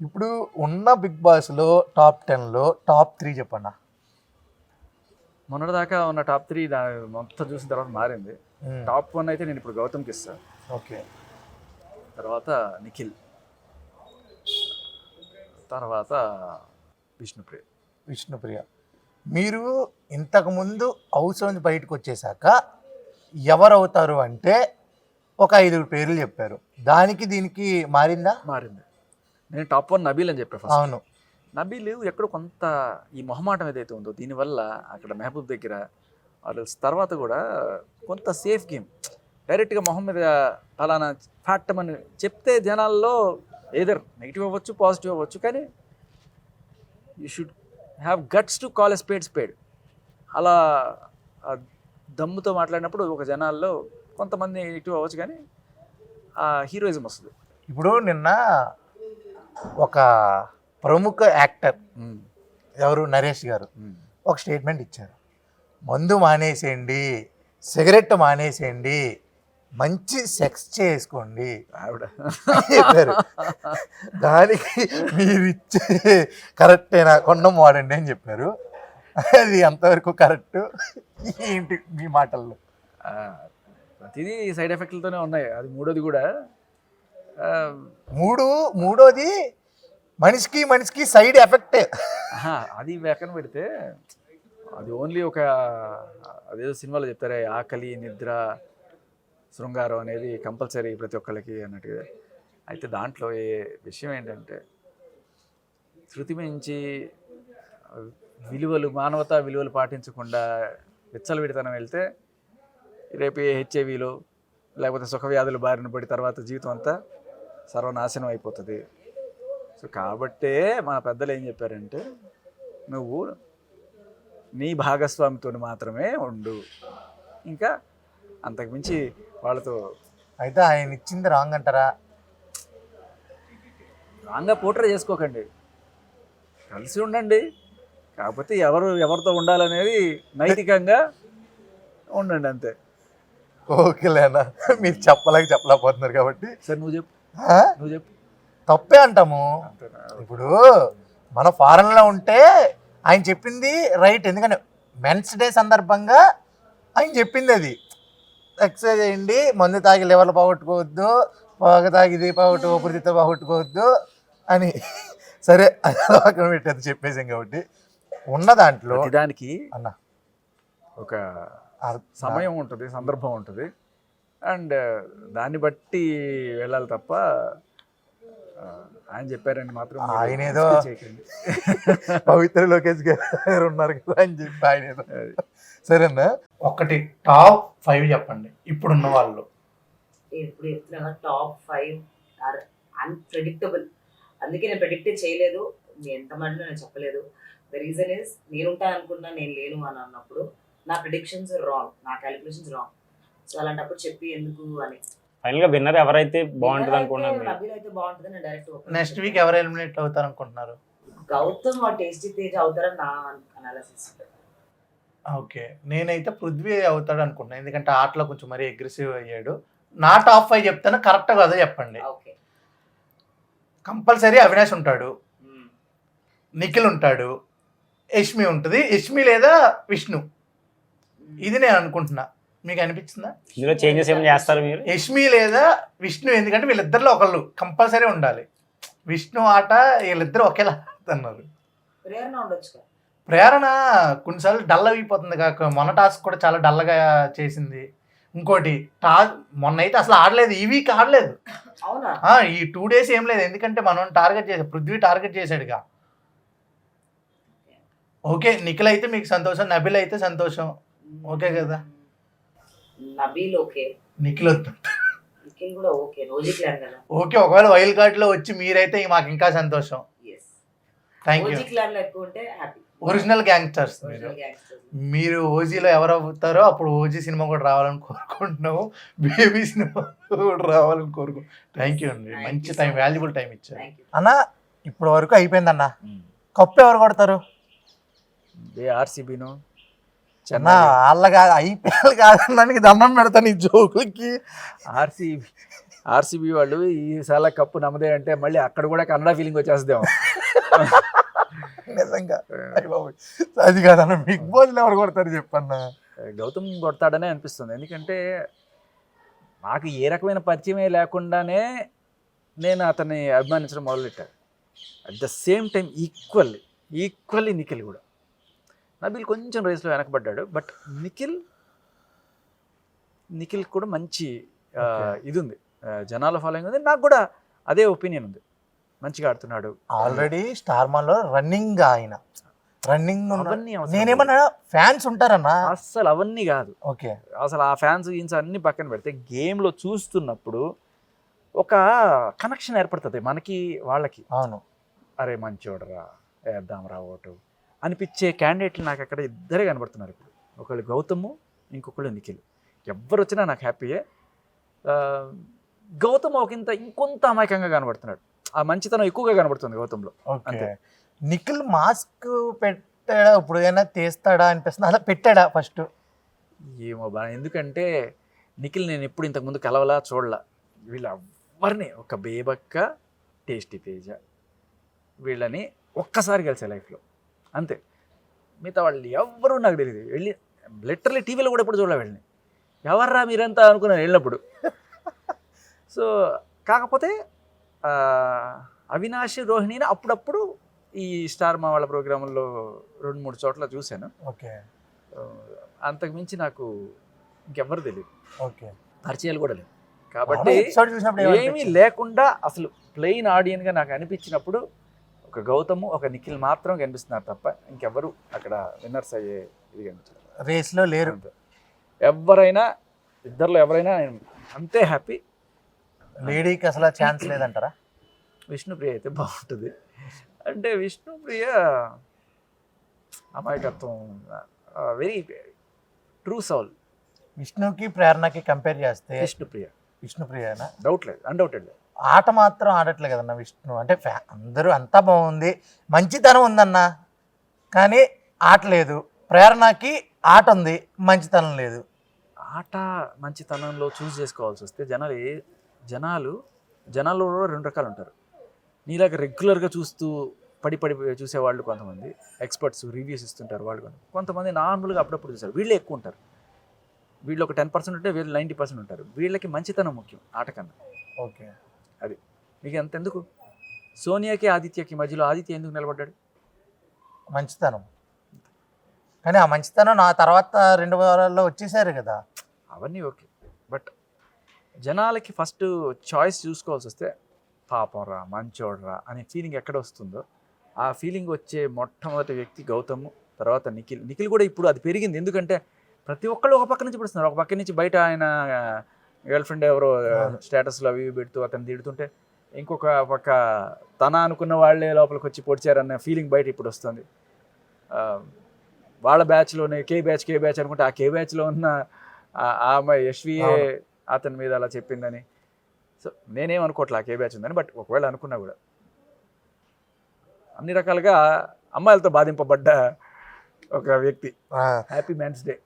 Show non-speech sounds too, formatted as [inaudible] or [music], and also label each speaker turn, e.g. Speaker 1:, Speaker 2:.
Speaker 1: ఇప్పుడు ఉన్న బిగ్ బాస్లో టాప్ టెన్లో టాప్ త్రీ చెప్పండి
Speaker 2: మొన్నటిదాకా ఉన్న టాప్ త్రీ మొత్తం చూసిన తర్వాత మారింది. టాప్ వన్ అయితే నేను ఇప్పుడు గౌతమ్కి ఇస్తాను
Speaker 1: ఓకే.
Speaker 2: తర్వాత నిఖిల్. తర్వాత విష్ణుప్రియ.
Speaker 1: విష్ణుప్రియ. మీరు ఇంతకుముందు హౌస్ నుంచి బయటకు వచ్చేసాక ఎవరు అవుతారు అంటే ఒక ఐదుగురు పేర్లు చెప్పారు. దానికి దీనికి మారిందా?
Speaker 2: మారింది. నేను టాప్ వన్ నబీల్ అని చెప్పాను ఫస్ట్
Speaker 1: అవును.
Speaker 2: నబీల్ ఎక్కడ కొంత ఈ మొహమాటం ఏదైతే ఉందో దీనివల్ల అక్కడ మహబూబ్ దగ్గర వాళ్ళు తర్వాత కూడా కొంత సేఫ్ గేమ్ డైరెక్ట్గా మొహం మీద ఫలానా ఫ్యాక్టమని చెప్తే జనాల్లో ఏదర్ నెగిటివ్ అవ్వచ్చు పాజిటివ్ అవ్వచ్చు కానీ you should have guts to call spade spade అలా దమ్ముతో మాట్లాడినప్పుడు ఒక జనాల్లో కొంతమంది నెగిటివ్ అవ్వచ్చు కానీ ఆ హీరోయిజం వస్తుంది.
Speaker 1: ఇప్పుడు నిన్న ఒక ప్రముఖ యాక్టర్ ఎవరు? నరేష్ గారు. ఒక స్టేట్మెంట్ ఇచ్చారు. మందు మానేసేయండి సిగరెట్ మానేసేయండి మంచి సెక్స్ చేసుకోండి
Speaker 2: ఆవిడ.
Speaker 1: చెప్పారు. దానికి మీరు ఇచ్చే కరెక్టేనా కొండం వాడండి అని చెప్పారు. అది ఎంతవరకు కరెక్ట్? ఏంటి మీ మాటల్లో?
Speaker 2: ప్రతిదీ సైడ్ ఎఫెక్ట్లతోనే ఉన్నాయి. అది మూడోది కూడా.
Speaker 1: మూడు మూడోది మనిషికి మనిషికి సైడ్ ఎఫెక్ట్.
Speaker 2: అది పక్కన పెడితే అది ఓన్లీ ఒక అదేదో సినిమాలో చెప్తారే ఆకలి నిద్ర శృంగారం అనేది కంపల్సరీ ప్రతి ఒక్కరికి అన్నట్టుగా. అయితే దాంట్లో ఏ విషయం ఏంటంటే శృతి మించి విలువలు మానవతా విలువలు పాటించకుండా విచ్చలవిడితనం వెళ్తే రేపు హెచ్ఐవిలు లేకపోతే సుఖవ్యాధులు బారిన పడి తర్వాత జీవితం అంతా సర్వనాశనం అయిపోతుంది. సో కాబట్టే మన పెద్దలు ఏం చెప్పారంటే నువ్వు నీ భాగస్వామితో మాత్రమే ఉండు. ఇంకా అంతకుమించి వాళ్ళతో
Speaker 1: అయితే ఆయన ఇచ్చింది రాంగ్ అంటారా?
Speaker 2: రాంగా పోట్రే చేసుకోకండి. కలిసి ఉండండి. కాకపోతే ఎవరు ఎవరితో ఉండాలనేది నైతికంగా ఉండండి అంతే.
Speaker 1: ఓకేలేనా? మీరు చెప్పలేక చెప్పలేకపోతున్నారు కాబట్టి.
Speaker 2: సరే నువ్వు చెప్పు? నువ్వు చెప్పు.
Speaker 1: తప్పే అంటాము. ఇప్పుడు మన ఫారెన్లో ఉంటే ఆయన చెప్పింది రైట్. ఎందుకంటే మెన్స్ డే సందర్భంగా ఆయన చెప్పింది అది. ఎక్సర్సైజ్ చేయండి మందు తాగి లెవర్లు పోగొట్టుకోవద్దు పొగ తాగి ఇది పోగొట్టు ఊపిరితిత్తులు పోగొట్టుకోవద్దు అని సరే అది పక్కన పెట్టేది చెప్పేసాం కాబట్టి. ఉన్న దాంట్లో
Speaker 2: ప్రతిదానికి
Speaker 1: అన్న.
Speaker 2: ఒక సమయం ఉంటుంది సందర్భం ఉంటుంది. అండ్ దాన్ని బట్టి వెళ్ళాలి తప్ప ఆయన చెప్పారని మాత్రం
Speaker 1: ఆయన ఏదో-. [laughs] పవిత్ర లోకేష్ గారు ఉన్నారు కదా అని చెప్పి ఆయన ఏదో. సరేనా? ఒకటి టాప్ ఫైవ్ చెప్పండి ఇప్పుడున్న వాళ్ళు.
Speaker 3: ఇప్పుడు చెప్తున్నా టాప్ ఫైవ్ ఆర్ అన్ప్రెడిక్టబుల్ అందుకే నేను ప్రెడిక్ట్ చేయలేదు. ఎంత మందిలో నేను చెప్పలేదు. ద రీజన్ ఇస్ నేను ఉంటాను అనుకున్నా నేను లేను అని అన్నప్పుడు నా ప్రిడిక్షన్స్ రాంగ్ నా క్యాలిక్యులేషన్స్ రాంగ్ సో అలాంటప్పుడు చెప్పి ఎందుకు అని.
Speaker 4: ఫైనల్గా విన్నర్ ఎవరైతే బాగుంటుంది అనుకున్నాను
Speaker 3: అయితే నబీల్ అయితే బాగుంటుంది నేను డైరెక్ట్
Speaker 1: నెక్స్ట్ వీక్ ఎవరు ఎలిమినేట్ అవుతారు అనుకుంటున్నారు?
Speaker 3: గౌతమ్ ఆ టేస్టీ తేజ్ అవుతారని నా అనాలిసిస్
Speaker 1: ఓకే నేనైతే పృథ్వీ అవుతాడు అనుకుంటున్నాను ఎందుకంటే ఆటలో కొంచెం మరీ అగ్రెసివ్ అయ్యాడు. నా టాప్ ఫైవ్ చెప్తాను కరెక్ట్గా అదే చెప్పండి.
Speaker 3: ఓకే
Speaker 1: కంపల్సరీ అవినాష్ ఉంటాడు నిఖిల్ ఉంటాడు యష్మి ఉంటుంది. యష్మి లేదా విష్ణు? ఇది నేను అనుకుంటున్నా. మీకు అనిపించిందా?
Speaker 4: ఇందులో చేంజెస్ ఏమైనా చేస్తారు మీరు?
Speaker 1: యష్మి లేదా విష్ణు ఎందుకంటే వీళ్ళిద్దరిలో ఒకళ్ళు కంపల్సరీ ఉండాలి. విష్ణు ఆట వీళ్ళిద్దరు ఒకేలా ఆడుతున్నారు.
Speaker 3: ప్రేరణ ఉండొచ్చు
Speaker 1: ప్రేరణ కొన్నిసార్లు డల్ అయిపోతుంది కాక మొన్న టాస్క్ కూడా చాలా డల్గా చేసింది. ఇంకోటి టా మొన్న అయితే అసలు ఆడలేదు ఈ వీక్ ఆడలేదు.
Speaker 3: అవునా?
Speaker 1: ఆ, ఈ టూ డేస్ ఏం లేదు ఎందుకంటే మనం టార్గెట్ చేసాం పృథ్వీ టార్గెట్ చేశాడుగా. ఓకే. నిఖిల్ అయితే మీకు సంతోషం నబిల్ అయితే సంతోషం. ఓకే కదా?
Speaker 3: నబీల్ ఓకే
Speaker 1: నిఖిల్ వద్దు
Speaker 3: నిఖిల్ కూడా ఓకే రోజీ క్లాన్ కదా.
Speaker 1: ఓకే ఒకవేళ వైల్డ్ కార్డ్లో వచ్చి మీరైతే మాకు ఇంకా సంతోషం.
Speaker 3: ఎస్
Speaker 1: థ్యాంక్ యూ
Speaker 3: క్లాన్లో ఎక్కువ ఉంటే హ్యాపీ.
Speaker 1: ఒరిజినల్ గ్యాంగ్స్టర్స్ మీరు.
Speaker 3: Original gangsters.
Speaker 1: మీరు ఓజీలో ఎవరు అవుతారో అప్పుడు ఓజీ సినిమా కూడా రావాలని కోరుకుంటున్నాము. బేబీ సినిమా కూడా రావాలని కోరుకు థ్యాంక్ యూ అండి. మంచి టైం. వాల్యుబుల్ టైం ఇచ్చారు. అన్న ఇప్పటి వరకు అయిపోయిందన్న.
Speaker 2: ఉమ్.
Speaker 1: కప్పు ఎవరు కొడతారు?
Speaker 2: ఏ ఆర్సీబీను.
Speaker 1: చిన్న వాళ్ళ కాదు ఐపీఎల్ కాదన్నానికి దండం పెడతాను ఈ జోకులకి.
Speaker 2: ఆర్సీబీ ఆర్సీబీ వాళ్ళు ఈసారి కప్పు నమ్మదే అంటే మళ్ళీ అక్కడ కూడా కన్నడ ఫీలింగ్ వచ్చేస్తాం
Speaker 1: నిజంగా. అది కాదన్న బిగ్ బాస్ ఎవరు కొడతారు చెప్పన్న?
Speaker 2: గౌతమ్ కొడతాడనే అనిపిస్తుంది. ఎందుకంటే నాకు ఏ రకమైన పరిచయమే లేకుండానే నేను అతన్ని అభిమానించడం మొదలెట్టాను at the same time equally equally Nikhil కూడా. నబిల్ కొంచెం రేస్లో వెనకబడ్డాడు బట్ నిఖిల్ నిఖిల్ కూడా మంచి. ఇది ఉంది. జనాల ఫాలోయింగ్ ఉంది. నాకు కూడా అదే ఒపీనియన్ ఉంది. మంచిగా ఆడుతున్నాడు.
Speaker 1: ఆల్రెడీ స్టార్ మాల్లో రన్నింగ్ ఆయన. రన్నింగ్
Speaker 2: అవన్నీ
Speaker 1: నేనేమన్నా ఫ్యాన్స్ ఉంటారన్నా?
Speaker 2: అస్సలు అవన్నీ కాదు.
Speaker 1: ఓకే.
Speaker 2: అసలు ఆ ఫ్యాన్స్ గీన్స్ అన్ని పక్కన పెడితే గేమ్లో చూస్తున్నప్పుడు ఒక కనెక్షన్ ఏర్పడుతుంది మనకి వాళ్ళకి.
Speaker 1: అవును.
Speaker 2: అరే మంచోడరా వేద్దాం రా ఓటు. అనిపించే క్యాండిడేట్లు నాకు అక్కడ ఇద్దరే కనబడుతున్నారు. ఇప్పుడు ఒకళ్ళు గౌతము ఇంకొకళ్ళు నిఖిల్. ఎవ్వరు వచ్చినా నాకు హ్యాపీయే గౌతమ్ ఒకంత ఇంకొంత అమాయకంగా కనబడుతున్నాడు. ఆ మంచితనం ఎక్కువగా కనబడుతుంది గౌతంలో అంతే.
Speaker 1: నిఖిల్ మాస్క్ పెట్టాడా? ఇప్పుడు ఏమైనా తీస్తాడా అనిపిస్తుంది. అలా పెట్టాడా ఫస్ట్
Speaker 2: ఏమో బా ఎందుకంటే నిఖిల్ నేను ఎప్పుడు ఇంతకుముందు కలవలా చూడలా. వీళ్ళ ఎవరిని ఒక బేబక్క టేస్టీ తేజ. వీళ్ళని ఒక్కసారి కలిసే లైఫ్లో అంతే. మిగతా వాళ్ళు ఎవ్వరూ నాకు తెలియదు. వెళ్ళి లిటరలీ టీవీలో కూడా ఎప్పుడు చూడలే వెళ్ళి ఎవర్రా మీరంతా అనుకున్నాను వెళ్ళినప్పుడు. సో కాకపోతే అవినాష్ రోహిణిని అప్పుడప్పుడు ఈ స్టార్ మా వాళ్ళ ప్రోగ్రాంలో రెండు మూడు చోట్ల చూశాను.
Speaker 1: ఓకే.
Speaker 2: ఆ, అంతకు మించి నాకు ఇంకెవ్వరు తెలియదు.
Speaker 1: ఓకే.
Speaker 2: పరిచయాలు కూడా లేవు. కాబట్టి ఏమీ? లేకుండా అసలు ప్లెయిన్ ఆడియన్గా నాకు అనిపించినప్పుడు ఒక గౌతము ఒక నిఖిల్ మాత్రం కనిపిస్తున్నారు తప్ప ఇంకెవ్వరు అక్కడ విన్నర్స్ అయ్యే ఇది కనిపించలేదు.
Speaker 1: రేస్లో లేరు.
Speaker 2: ఎవరైనా ఇద్దరిలో ఎవరైనా నేను అంతే హ్యాపీ.
Speaker 1: లేడీకి అసలు ఛాన్స్ లేదంటారా?
Speaker 2: విష్ణుప్రియ అయితే బాగుంటుంది. అంటే విష్ణుప్రియ అమాయకత్వం వెరీ ట్రూ సౌల్.
Speaker 1: విష్ణుకి ప్రేరణకి కంపేర్ చేస్తే
Speaker 2: విష్ణుప్రియ.
Speaker 1: విష్ణుప్రియనా?
Speaker 2: డౌట్ లేదు అన్డౌటెడ్ లేదు.
Speaker 1: ఆట మాత్రం ఆడట్లే కదన్న విష్ణు. అంటే ఫ్యా- అందరూ అంతా బాగుంది. మంచితనం ఉందన్న. కానీ ఆట లేదు. ప్రేరణకి ఆట ఉంది. మంచితనం లేదు.
Speaker 2: ఆట మంచితనంలో చూస్ చేసుకోవాల్సి వస్తే జనాలు ఏ జనాలు జనాల్లో రెండు రకాలు ఉంటారు. నీలాగా రెగ్యులర్గా చూస్తూ పడి పడి చూసేవాళ్ళు కొంతమంది. ఎక్స్పర్ట్స్ రివ్యూస్ ఇస్తుంటారు వాళ్ళు కొంత కొంతమంది నార్మల్గా అప్పుడప్పుడు చూస్తారు. వీళ్ళే ఎక్కువ ఉంటారు. వీళ్ళు ఒక టెన్ పర్సెంట్ ఉంటే వీళ్ళు నైంటీ పర్సెంట్ ఉంటారు. వీళ్ళకి మంచితనం ముఖ్యం ఆట కన్నా.
Speaker 1: ఓకే
Speaker 2: మీకు అంతెందుకు సోనియాకి ఆదిత్యకి మధ్యలో ఆదిత్య ఎందుకు నిలబడ్డాడు?
Speaker 1: మంచితనం. కానీ ఆ మంచితనం నా తర్వాత రెండు వారాల్లో వచ్చేసారు కదా.
Speaker 2: అవన్నీ ఓకే. బట్ జనాలకి ఫస్ట్ చాయిస్ చూసుకోవాల్సి వస్తే పాపం రా మంచోడ్రా అనే ఫీలింగ్ ఎక్కడ వస్తుందో ఆ ఫీలింగ్ వచ్చే మొట్టమొదటి వ్యక్తి గౌతమ్ తర్వాత నిఖిల్. నిఖిల్ కూడా ఇప్పుడు అది పెరిగింది. ఎందుకంటే ప్రతి ఒక్కళ్ళు ఒక పక్క నుంచి పెడుతున్నారు ఒక పక్క నుంచి బయట ఆయన గర్ల్ ఫ్రెండ్ ఎవరో. స్టేటస్లో అవి పెడుతూ అతను తిడుతుంటే ఇంకొక పక్క తన అనుకున్న వాళ్ళే లోపలికి వచ్చి పొడిచారన్న ఫీలింగ్ బయట ఇప్పుడు వస్తుంది. వాళ్ళ బ్యాచ్లోనే కే బ్యాచ్ కే బ్యాచ్ అనుకుంటే ఆ కే బ్యాచ్లో ఉన్న ఆ- అమ్మాయి యశ్వియే. అతని మీద అలా చెప్పిందని. సో నేనేం అనుకోవట్లే ఆ కే బ్యాచ్ ఉందని బట్ ఒకవేళ అనుకున్నా కూడా. అన్ని రకాలుగా అమ్మాయిలతో బాధింపబడ్డ ఒక వ్యక్తి. Happy man's day